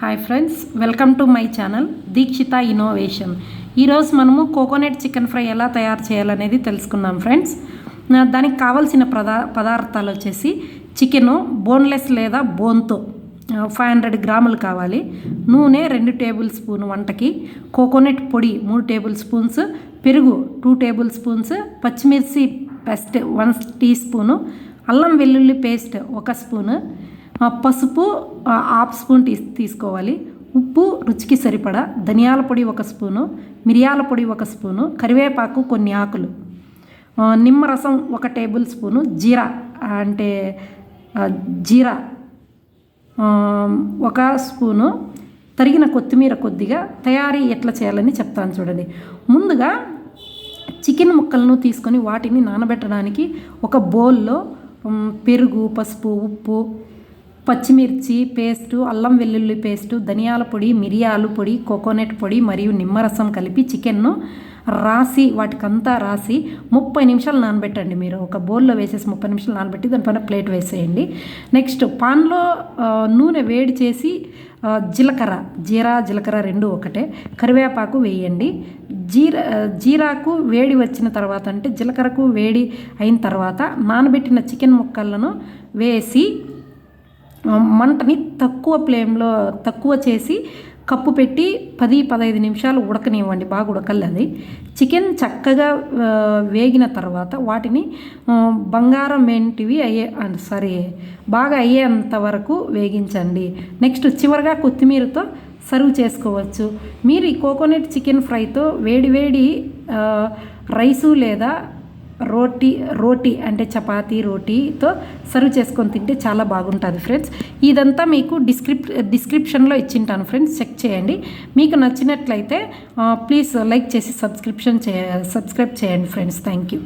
Hi friends welcome to my channel Dikshita innovation ఈరోజు మనము coconut chicken fry ఎలా తయారు చేయాలనేది తెలుసుకుందాం ఫ్రెండ్స్ దానికి కావాల్సిన పదా పదార్థాలు వచ్చేసి చికెను బోన్లెస్ లేదా బోన్తో ఫైవ్ హండ్రెడ్ గ్రాములు కావాలి. నూనె రెండు టేబుల్ స్పూన్ వంటకి కోకోనట్ పొడి మూడు టేబుల్ స్పూన్స్ పెరుగు టూ టేబుల్ స్పూన్స్ పచ్చిమిర్చి పెస్ట్ వన్ టీ స్పూను అల్లం వెల్లుల్లి పేస్ట్ ఒక స్పూను పసుపు హాఫ్ స్పూన్ తీ తీసుకోవాలి. ఉప్పు రుచికి సరిపడా ధనియాల పొడి ఒక స్పూను మిరియాల పొడి ఒక స్పూను కరివేపాకు కొన్ని ఆకులు. నిమ్మరసం ఒక టేబుల్ స్పూను జీరా అంటే జీరా ఒక స్పూను తరిగిన కొత్తిమీర కొద్దిగా తయారీ ఎట్లా చేయాలని చెప్తాను చూడండి. ముందుగా చికెన్ ముక్కలను తీసుకొని వాటిని నానబెట్టడానికి ఒక బౌల్లో పెరుగు పసుపు ఉప్పు పచ్చిమిర్చి పేస్టు అల్లం వెల్లుల్లి పేస్టు ధనియాల పొడి మిరియాలు పొడి కోకోనట్ పొడి మరియు నిమ్మరసం కలిపి చికెన్ను రాసి వాటికంతా రాసి ముప్పై నిమిషాలు నానబెట్టండి మీరు. ఒక బౌల్లో వేసేసి ముప్పై నిమిషాలు నానబెట్టి దానిపైన ప్లేట్ వేసేయండి. నెక్స్ట్ పాన్లో నూనె వేడి చేసి జీలకర్ర జీరా జీలకర్ర రెండు ఒకటే. కరివేపాకు వేయండి. జీరా జీరాకు వేడి వచ్చిన తర్వాత అంటే జీలకర్రకు వేడి అయిన తర్వాత నానబెట్టిన చికెన్ ముక్కలను వేసి మంటని తక్కువ ఫ్లేమ్లో తక్కువ చేసి కప్పు పెట్టి పది పదహైదు నిమిషాలు ఉడకనివ్వండి. బాగా ఉడకల్లి అది చికెన్ చక్కగా వేగిన తర్వాత వాటిని బంగారం ఏంటివి అయ్యే సారీ బాగా అయ్యేంత వరకు వేగించండి. నెక్స్ట్ చివరిగా కొత్తిమీరతో సర్వ్ చేసుకోవచ్చు. మీరు ఈ కోకోనట్ చికెన్ ఫ్రైతో వేడి వేడి రైసు లేదా రోటీ రోటీ అంటే చపాతీ రోటీతో సర్వ్ చేసుకొని తింటే చాలా బాగుంటుంది ఫ్రెండ్స్. ఇదంతా మీకు డిస్క్రిప్ డిస్క్రిప్షన్లో ఇచ్చింటాను ఫ్రెండ్స్. చెక్ చేయండి. మీకు నచ్చినట్లయితే ప్లీజ్ లైక్ చేసి సబ్స్క్రిప్షన్ చే సబ్స్క్రైబ్ చేయండి ఫ్రెండ్స్. Thank you.